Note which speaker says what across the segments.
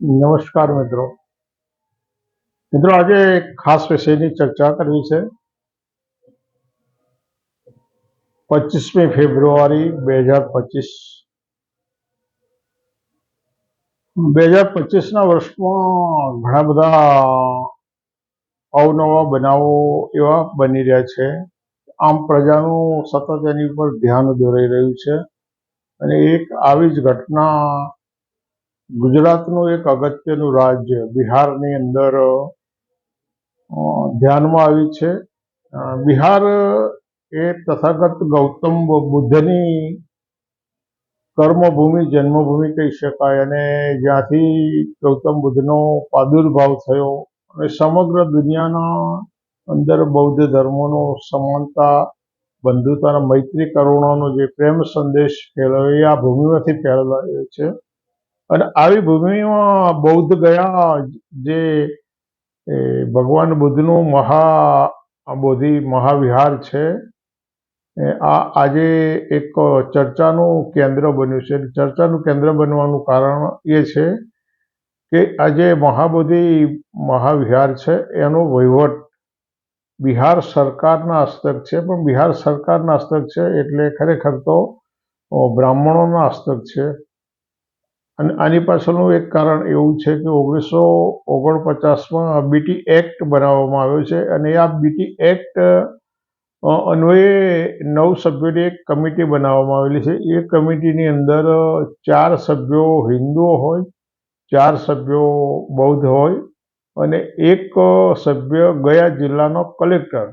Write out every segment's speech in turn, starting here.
Speaker 1: નમસ્કાર મિત્રો. મિત્રો, આજે એક ખાસ વિષયની ચર્ચા કરવી છે. પચીસમી ફેબ્રુઆરી બે હજાર પચીસ. બે હજાર પચીસના વર્ષમાં ઘણા બધા અવનવા બનાવો એવા બની રહ્યા છે. આમ પ્રજાનું સતત એની ઉપર ધ્યાન દોરાઈ રહ્યું છે. અને એક આવી જ ઘટના ગુજરાતનું એક અગત્યનું રાજ્ય બિહારની અંદર ધ્યાનમાં આવી છે. બિહાર એ તથાગત ગૌતમ બુદ્ધની કર્મભૂમિ, જન્મભૂમિ કહી શકાય અને જ્યાંથી ગૌતમ બુદ્ધનો પ્રાદુર્ભાવ થયો અને સમગ્ર દુનિયાના અંદર બૌદ્ધ ધર્મોનો સમાનતા, બંધુતા અને મૈત્રી કરુણાનો જે પ્રેમ સંદેશ ફેલાયો એ આ ભૂમિમાંથી ફેલાયો છે. અને આવી ભૂમિમાં બૌદ્ધ ગયા જે ભગવાન બુદ્ધનું મહા બોધિ, મહાવિહાર છે. આ, આજે એક ચર્ચાનું કેન્દ્ર બન્યું છે. ચર્ચાનું કેન્દ્ર બનવાનું કારણ એ છે કે આજે મહાબોધિ, મહાવિહાર છે, એનો વહીવટ બિહાર સરકારના હસ્તક છે. પણ બિહાર સરકારના હસ્તક છે એટલે ખરેખર તો, બ્રાહ્મણોના હસ્તક છે. અને આની પાછળનું એક કારણ એવું છે કે ઓગણીસો ઓગણપચાસમાં બીટી એક્ટ બનાવવામાં આવ્યો છે અને આ બીટી એક્ટ અન્વયે નવ સભ્યોની એક કમિટી બનાવવામાં આવેલી છે. એ કમિટીની અંદર ચાર સભ્યો હિન્દુઓ હોય, ચાર સભ્યો બૌદ્ધ હોય અને એક સભ્ય ગયા જિલ્લાનો કલેક્ટર.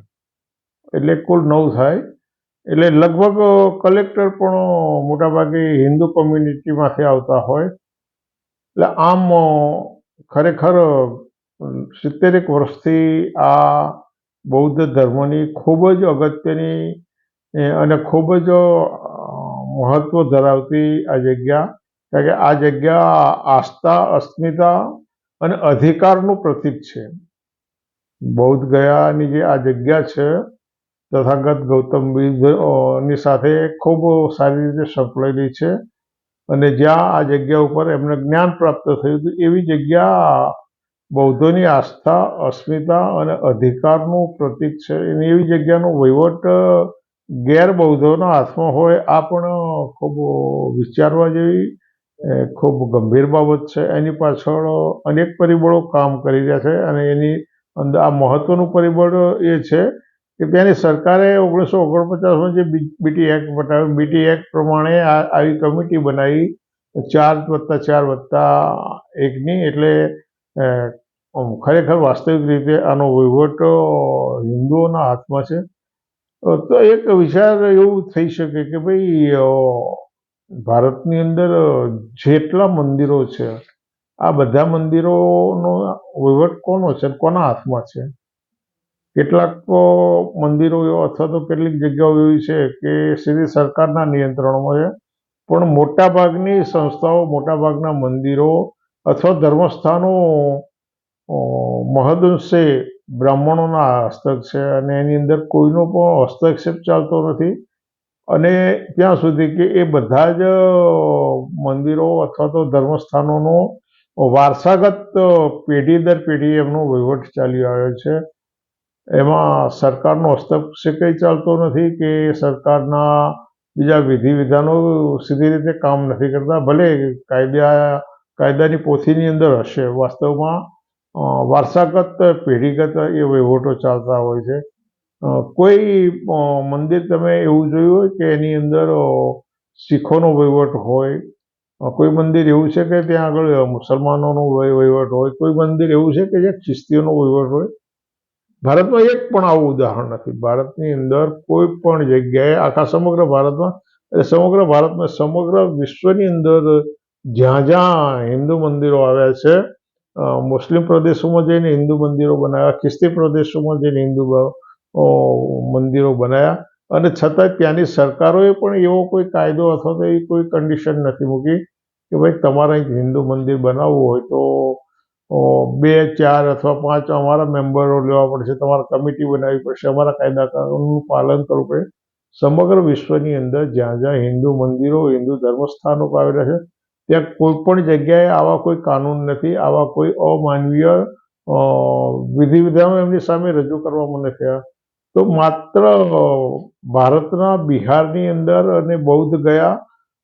Speaker 1: એટલે કુલ નવ થાય. એટલે લગભગ કલેક્ટર પણ મોટાભાગે હિન્દુ કોમ્યુનિટીમાંથી આવતા હોય. એટલે આમ ખરેખર સિત્તેરેક વર્ષથી આ બૌદ્ધ ધર્મની ખૂબ જ અગત્યની અને ખૂબ જ મહત્ત્વ ધરાવતી આ જગ્યા. કારણ કે આ જગ્યા આસ્થા, અસ્મિતા અને અધિકારનું પ્રતીક છે. બૌદ્ધ ગયાની જે આ જગ્યા છે તથાગત ગૌતમ બુદ્ધની સાથે ખૂબ સારી રીતે સંકળાયેલી છે. અને જ્યાં આ જગ્યા ઉપર એમને જ્ઞાન પ્રાપ્ત થયું હતું, એવી જગ્યા બૌદ્ધોની આસ્થા, અસ્મિતા અને અધિકારનું પ્રતીક છે. અને એવી જગ્યાનો વહીવટ ગેર બૌદ્ધોના હાથમાં હોય, આ પણ ખૂબ વિચારવા જેવી ખૂબ ગંભીર બાબત છે. એની પાછળ અનેક પરિબળો કામ કરી રહ્યા છે અને એની અંદર આ મહત્વનું પરિબળ એ છે કે ત્યાંની સરકારે ઓગણીસો ઓગણપચાસમાં જે બીટી એક્ટ બતાવ્યો બીટી એક્ટ પ્રમાણે આવી કમિટી બનાવી, ચાર વત્તા ચાર વત્તા એકની, એટલે ખરેખર વાસ્તવિક રીતે આનો વહીવટ હિન્દુઓના હાથમાં છે. તો એક વિચાર એવું થઈ શકે કે ભાઈ ભારતની અંદર જેટલા મંદિરો છે, આ બધા મંદિરોનો વહીવટ કોનો છે, કોના હાથમાં છે? કેટલાક મંદિરો એવા અથવા તો કેટલીક જગ્યાઓ એવી છે કે સીધી સરકારના નિયંત્રણમાં છે. પણ મોટાભાગની સંસ્થાઓ, મોટાભાગના મંદિરો અથવા ધર્મસ્થાનો મહદઅંશે બ્રાહ્મણોના હસ્તક છે અને એની અંદર કોઈનો પણ હસ્તક્ષેપ ચાલતો નથી. અને ત્યાં સુધી કે એ બધા જ મંદિરો અથવા તો ધર્મસ્થાનોનો વારસાગત પેઢી દર પેઢી એમનો વહીવટ ચાલી આવ્યો છે. એમાં સરકારનો હસ્તક્ષેપે ચાલતો નથી કે સરકારના બીજા વિધિ વિધાનો સીધી રીતે કામ નથી કરતા. ભલે કાયદા, કાયદાની પોથીની અંદર હશે. વાસ્તવમાં વારસાગત, પેઢીગત એ વહીવટો ચાલતા હોય છે. કોઈ મંદિર તમે એવું જોયું હોય કે એની અંદર શીખોનો વહીવટ હોય? કોઈ મંદિર એવું છે કે ત્યાં આગળ મુસલમાનોનો વહી- વહીવટ હોય? કોઈ મંદિર એવું છે કે જ્યાં ખ્રિસ્તીઓનો વહીવટ હોય? ભારતમાં એક પણ આવું ઉદાહરણ નથી. ભારતની અંદર કોઈ પણ જગ્યાએ આખા સમગ્ર ભારતમાં, એટલે સમગ્ર ભારતમાં સમગ્ર વિશ્વની અંદર જ્યાં જ્યાં હિન્દુ મંદિરો આવ્યા છે મુસ્લિમ પ્રદેશોમાં જઈને હિન્દુ મંદિરો બનાવ્યા, ખ્રિસ્તી પ્રદેશોમાં જઈને હિન્દુ મંદિરો બનાવ્યા. અને છતાં ત્યાંની સરકારોએ પણ એવો કોઈ કાયદો અથવા તો એવી કોઈ કન્ડિશન નથી મૂકી કે ભાઈ તમારે હિન્દુ મંદિર બનાવવું હોય તો બે, ચાર અથવા પાંચ અમારા મેમ્બરો લેવા પડશે, તમારે કમિટી બનાવવી પડશે, અમારા કાયદા કાનૂનનું પાલન કરવું પડે. સમગ્ર વિશ્વની અંદર જ્યાં જ્યાં હિન્દુ મંદિરો, હિન્દુ ધર્મસ્થાનો આવેલા છે, ત્યાં કોઈ પણ જગ્યાએ આવા કોઈ કાનૂન નથી, આવા કોઈ અમાનવીય વિધિ વિધાનો એમની સામે રજૂ કરવામાં નથી આવ્યા. તો માત્ર ભારતના બિહારની અંદર અને બૌદ્ધ ગયા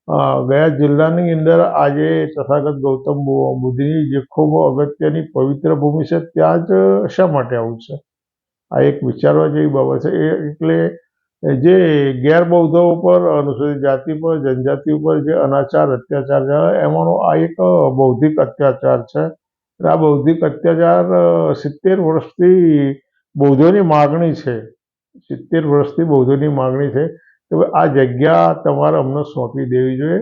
Speaker 1: ગયા જિલ્લાની અંદર આજે તથાગત ગૌતમ બુદ્ધની જે ખૂબ અગત્યની પવિત્ર ભૂમિ છે, ત્યાં જ શા માટે આવું છે? આ એક વિચારવા જેવી બાબત છે. એટલે જે ગેરબૌદ્ધો ઉપર, અનુસૂચિત જાતિ પર, જનજાતિ ઉપર જે અનાચાર, અત્યાચાર છે, એમાંનો આ એક બૌદ્ધિક અત્યાચાર છે. આ બૌદ્ધિક અત્યાચાર સિત્તેર વર્ષથી બૌદ્ધોની માગણી છે. સિત્તેર વર્ષથી બૌદ્ધોની માગણી છે. કે આ જગ્યા તમારે અમને સોંપી દેવી જોઈએ.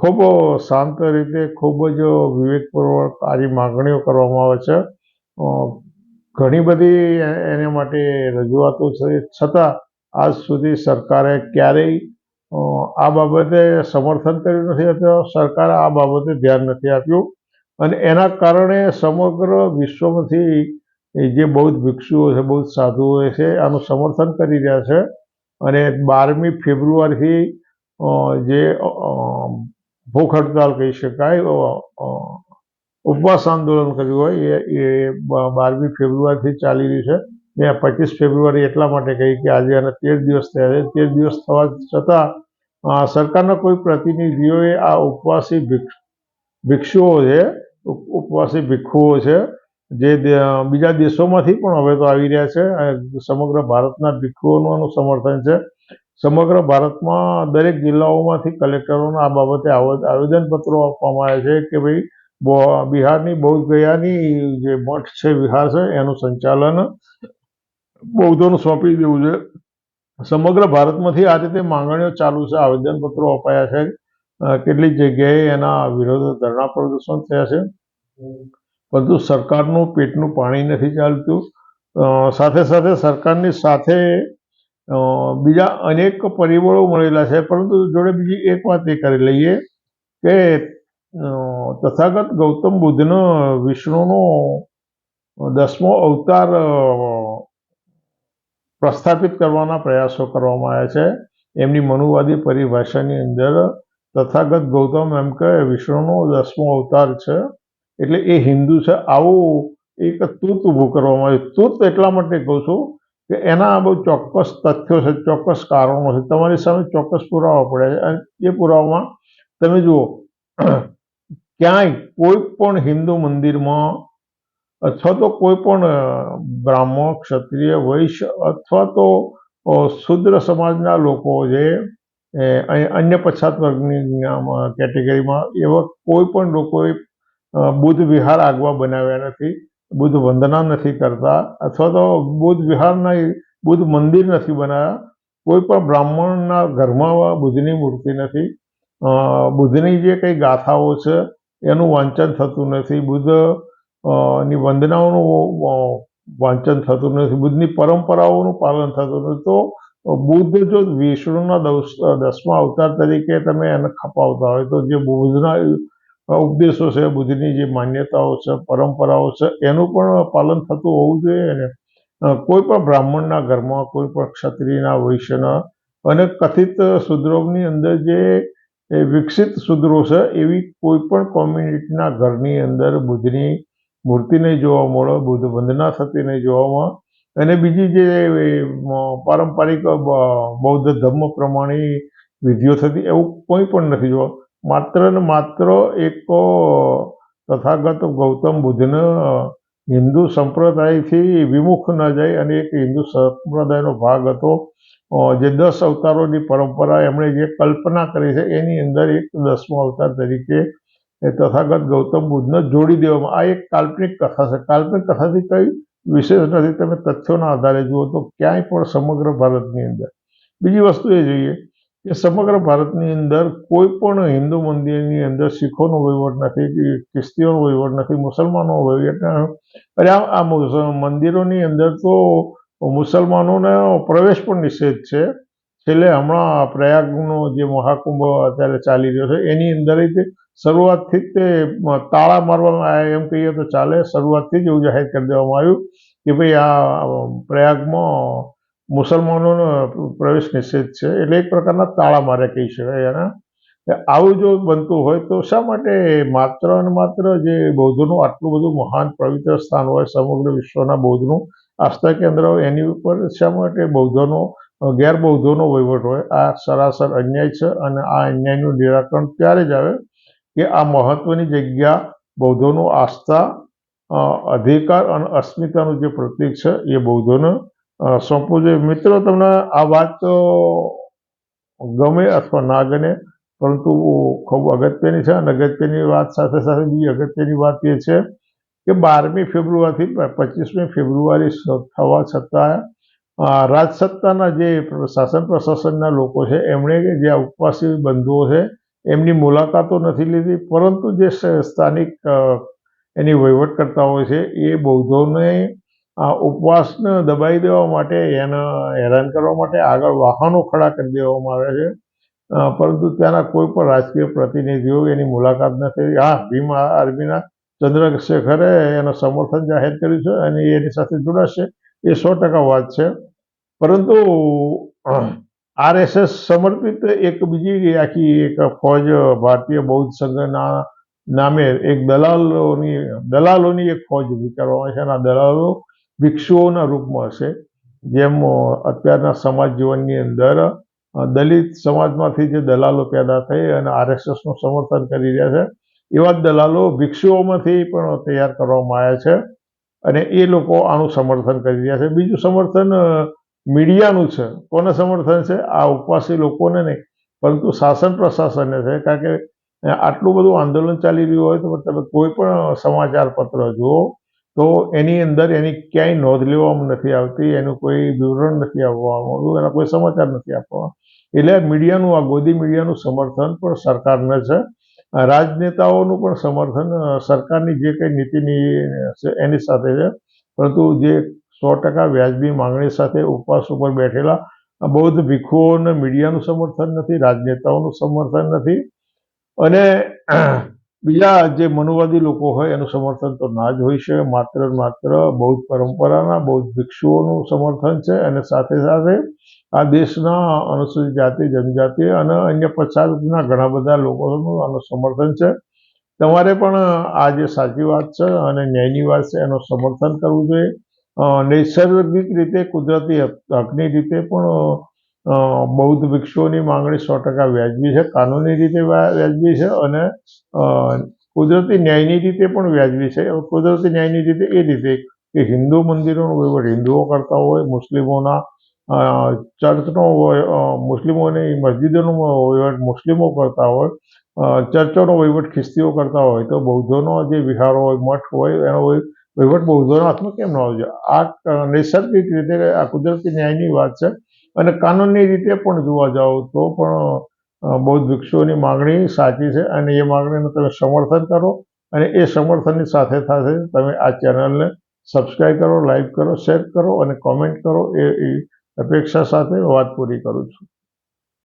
Speaker 1: ખૂબ શાંત રીતે ખૂબ જ વિવેકપૂર્વક આરી માગણીઓ કરવામાં આવે છે. ઘણી બધી એને માટે રજૂઆતો છે. છતાં આજ સુધી સરકારે ક્યારેય આ બાબતે સમર્થન કર્યું નથી અથવા સરકારે આ બાબતે ધ્યાન નથી આપ્યું. અને એના કારણે સમગ્ર વિશ્વમાંથી જે બૌદ્ધ ભિક્ષુઓ છે, બૌદ્ધ સાધુઓ છે આનું સમર્થન કરી રહ્યા છે. અને બારમી ફેબ્રુઆરીથી જે ભૂખ હડતાલ કહી શકાય ઉપવાસ આંદોલન કર્યું હોય, એ એ બારમી ફેબ્રુઆરીથી ચાલી રહ્યું છે. મેં પચીસ ફેબ્રુઆરી એટલા માટે કહી કે આજે આના તેર દિવસ થયા છે. તેર દિવસ થવા છતાં સરકારના કોઈ પ્રતિનિધિઓએ આ ઉપવાસી ભિક્ષ, ભિક્ષુઓ છે, ઉપ- ઉપવાસી ભિક્ષુઓ છે જે બીજા દેશોમાંથી પણ હવે તો આવી રહ્યા છે. સમગ્ર ભારતના ભિક્ષુઓનું સમર્થન છે. સમગ્ર ભારતમાં દરેક જિલ્લાઓમાંથી કલેક્ટરોને આ બાબતે આવ- આવેદનપત્રો આપવામાં આવ્યા છે કે ભાઈ બિહારની બૌદ્ધ ગયાની જે મઠ છે, વિહાર છે, એનું સંચાલન બૌદ્ધોનું સોંપી દેવું છે. સમગ્ર ભારતમાંથી આ રીતે માંગણીઓ ચાલુ છે. આવેદનપત્રો અપાયા છે. કેટલીક જગ્યાએ એના વિરોધ ધરણા પ્રદર્શન થયા છે. પરંતુ સરકારનું પેટનું પાણી નથી ચાલતું. સાથે સાથે સરકારની સાથે બીજા અનેક પરિબળો મળેલા છે. પરંતુ જોડે બીજી એક વાત એ કરી લઈએ કે તથાગત ગૌતમ બુદ્ધનો વિષ્ણુનો દસમો અવતાર પ્રસ્થાપિત કરવાના પ્રયાસો કરવામાં આવ્યા છે. એમની મનુવાદી પરિભાષાની અંદર તથાગત ગૌતમ એમ કે વિષ્ણુનો દસમો અવતાર છે. એટલે એ હિન્દુ છે, આવું એક તૂત ઊભું કરવામાં આવ્યું. તૂત એટલા માટે કહું છું કે એના બહુ ચોક્કસ તથ્યો છે, ચોક્કસ કારણો છે. તમારી સામે ચોક્કસ પુરાવા પડ્યા છે. અને એ પુરાવામાં તમે જુઓ, ક્યાંય કોઈ પણ હિન્દુ મંદિરમાં અથવા તો કોઈ પણ બ્રાહ્મણ, ક્ષત્રિય વૈશ્ય અથવા તો શુદ્ર સમાજના લોકો જે અન્ય પછાત વર્ગની કેટેગરીમાં એવા કોઈ પણ લોકોએ બુદ્ધ વિહાર આગવા બનાવ્યા નથી, બુદ્ધ વંદના નથી કરતા, અથવા તો બુદ્ધ વિહારના બુદ્ધ મંદિર નથી બનાવ્યા કોઈ પણ બ્રાહ્મણના ઘરમાં બુદ્ધની મૂર્તિ નથી બુદ્ધની જે કંઈ ગાથાઓ છે, એનું વાંચન થતું નથી, બુદ્ધની વંદનાઓનું વાંચન થતું નથી, બુદ્ધની પરંપરાઓનું પાલન થતું નથી. તો, બુદ્ધ જો વિષ્ણુના દસ, દસમા અવતાર તરીકે તમે એને ખપાવતા હોય, તો જે બુદ્ધના ઉપદેશો છે બુદ્ધની જે માન્યતાઓ છે પરંપરાઓ છે એનું પણ પાલન થતું હોવું જોઈએ ને અ, કોઈ પણ બ્રાહ્મણના ઘરમાં કોઈ પણ ક્ષત્રિયના વૈશ્યના અને કથિત શુદ્રોની અંદર જે વિકસિત શુદ્રો છે એવી કોઈ પણ કોમ્યુનિટીના ઘરની અંદર બુદ્ધની મૂર્તિ નહીં જોવા મળે બુદ્ધ વંદના થતી નહીં જોવા મળે. અને બીજી જે પારંપરિક બૌદ્ધ ધર્મ પ્રમાણે વિધિઓ થતી એવું કોઈ પણ નથી જોવા. માત્ર ને માત્ર એક તથાગત ગૌતમ બુદ્ધને હિન્દુ સંપ્રદાયથી વિમુખ ન જાય અને એક હિન્દુ સંપ્રદાયનો ભાગ હતો. જે દસ અવતારોની પરંપરા એમણે જે કલ્પના કરી છે, એની અંદર એક દસમો અવતાર તરીકે એ તથાગત ગૌતમ બુદ્ધને જોડી દેવામાં આ એક કાલ્પનિક કથા છે. કાલ્પનિક કથાથી કંઈ વિશેષ નથી. તમે તથ્યોના આધારે જુઓ તો ક્યાંય પણ સમગ્ર ભારતની અંદર. બીજી વસ્તુ એ જોઈએ કે સમગ્ર ભારતની અંદર કોઈ પણ હિન્દુ મંદિરની અંદર શીખોનો વહીવટ નથી, કે ખ્રિસ્તીઓનો વહીવટ નથી મુસલમાનો વહીવટ. અરે આ મંદિરોની અંદર તો મુસલમાનોને પ્રવેશ પણ નિષેધ છે છેલ્લે હમણાં પ્રયાગનો જે મહાકુંભ અત્યારે ચાલી રહ્યો છે, એની અંદર તે શરૂઆતથી જ તે તાળા મારવામાં આવ્યા એમ કહીએ તો ચાલે, શરૂઆતથી જ એવું જાહેર કરી દેવામાં આવ્યું કે ભાઈ આ પ્રયાગમાં મુસલમાનોનો પ્રવેશ નિષેધ છે. એટલે એક પ્રકારના તાળા મારે કહી શકાય એના. આવું જો બનતું હોય તો શા માટે માત્ર અને માત્ર જે બૌદ્ધનું આટલું બધું મહાન પવિત્ર સ્થાન હોય સમગ્ર વિશ્વના બૌદ્ધનું આસ્થા કેન્દ્ર હોય એની ઉપર શા માટે બૌદ્ધોનો ગેરબૌદ્ધોનો વહીવટ હોય? આ સરાસર અન્યાય છે અને આ અન્યાયનું નિરાકરણ ત્યારે જ આવે કે આ મહત્વની જગ્યા બૌદ્ધોનું આસ્થા અધિકાર અને અસ્મિતાનું જે પ્રતીક છે એ બૌદ્ધોને સોંપવું જોઈએ મિત્રો તમને આ વાત ગમે અથવા ના ગમે, પરંતુ ખૂબ અગત્યની છે અને અગત્યની વાત સાથે સાથે બીજી અગત્યની વાત એ છે કે બારમી ફેબ્રુઆરીથી પચીસમી ફેબ્રુઆરી થવા છતાં રાજસત્તાના જે શાસન પ્રશાસનના લોકો છે, એમણે જે ઉપવાસી બંધુઓ છે, એમની મુલાકાતો નથી લીધી, પરંતુ જે સ્થાનિક સ્થાનિક વહીવટ એની વહીવટકર્તાઓ છે, એ બૌદ્ધોને આ ઉપવાસને દબાઈ દેવા માટે, એને હેરાન કરવા માટે આગળ વાહનો ખડા કરી દેવામાં આવે છે. પરંતુ ત્યાંના કોઈ પણ રાજકીય પ્રતિનિધિઓ એની મુલાકાત નથી હા, ભીમ આર્મીના ચંદ્રશેખરે એનું સમર્થન જાહેર કર્યું છે અને એની સાથે જોડાશે. એ સો ટકા વાત છે. પરંતુ આરએસએસ સમર્પિત એક બીજી આખી એક ફોજ, ભારતીય બૌદ્ધ સંઘના નામે એક દલાલોની દલાલોની એક ફોજ ઊભી કરવામાં છે. અને આ દલાલો ભિક્ષુઓના રૂપમાં હશે. જેમ અત્યારના સમાજ જીવનની અંદર દલિત સમાજમાંથી જે દલાલો પેદા થઈ અને આરએસએસનું સમર્થન કરી રહ્યા છે, એવા દલાલો ભિક્ષુઓમાંથી પણ તૈયાર કરવામાં આવ્યા છે અને એ લોકો આનું સમર્થન કરી રહ્યા છે. બીજું સમર્થન મીડિયાનું છે. કોને સમર્થન છે? આ ઉપવાસી લોકોને નહીં. પરંતુ શાસન પ્રશાસનને છે. કારણ કે આટલું બધું આંદોલન ચાલી રહ્યું હોય તો તમે કોઈ પણ સમાચાર પત્ર જુઓ તો એની અંદર એની ક્યાંય નોંધ લેવામાં નથી આવતી, એનું કોઈ વિવરણ નથી આપવામાં આવતું, એના કોઈ સમાચાર નથી આપવામાં એટલે મીડિયાનું, આ ગોદી મીડિયાનું સમર્થન પણ સરકારને છે. રાજનેતાઓનું પણ સમર્થન સરકારની જે કંઈ નીતિની એની સાથે છે. પરંતુ જે સો ટકા વ્યાજબી માંગણી સાથે ઉપવાસ ઉપર બેઠેલા બૌદ્ધ ભિક્ષુઓને મીડિયાનું સમર્થન નથી, રાજનેતાઓનું સમર્થન નથી. અને બીજા જે મનુવાદી લોકો હોય, એનું સમર્થન તો ના જ હોય છે. માત્ર માત્ર બૌદ્ધ પરંપરાના, બૌદ્ધ ભિક્ષુઓનું સમર્થન છે અને સાથે સાથે આ દેશના અનુસૂચિત જાતિ, જનજાતિ અને અન્ય પછાતના ઘણા બધા લોકોનું આનું સમર્થન છે. તમારે પણ આ જે સાચી વાત છે અને ન્યાયની વાત છે, એનું સમર્થન કરવું જોઈએ. નૈસર્ગિક રીતે, કુદરતી હક- હકની રીતે પણ બૌદ્ધ ભિક્ષુઓની માંગણી સો ટકા વ્યાજબી છે, કાનૂની રીતે વ્યા- વ્યાજબી છે અને કુદરતી ન્યાયની રીતે પણ વ્યાજબી છે. કુદરતી ન્યાયની રીતે એ રીતે કે હિન્દુ મંદિરોનો વહીવટ, હિન્દુઓ કરતા હોય, મુસ્લિમોના ચર્ચનો મુસ્લિમોની મસ્જિદોનો વહીવટ, મુસ્લિમો કરતા હોય ચર્ચોનો વહીવટ, ખ્રિસ્તીઓ કરતા હોય, તો બૌદ્ધોનો જે વિહારો હોય, મઠ હોય, એનો વહી- વહીવટ બૌદ્ધોના હાથમાં કેમ ન હોવો જોઈએ આ નૈસર્ગિક રીતે આ કુદરતી ન્યાયની વાત છે. અને કાનૂની રીતે પણ જોવા જાઓ તો પણ બૌદ્ધ ભિક્ષુઓની માગણી સાચી છે અને એ માગણીનું તમે સમર્થન કરો અને એ સમર્થનની સાથે સાથે તમે આ ચેનલને સબસ્ક્રાઈબ કરો લાઈક કરો, શેર કરો અને કોમેન્ટ કરો. એ અપેક્ષા સાથે વાત પૂરી કરું છું.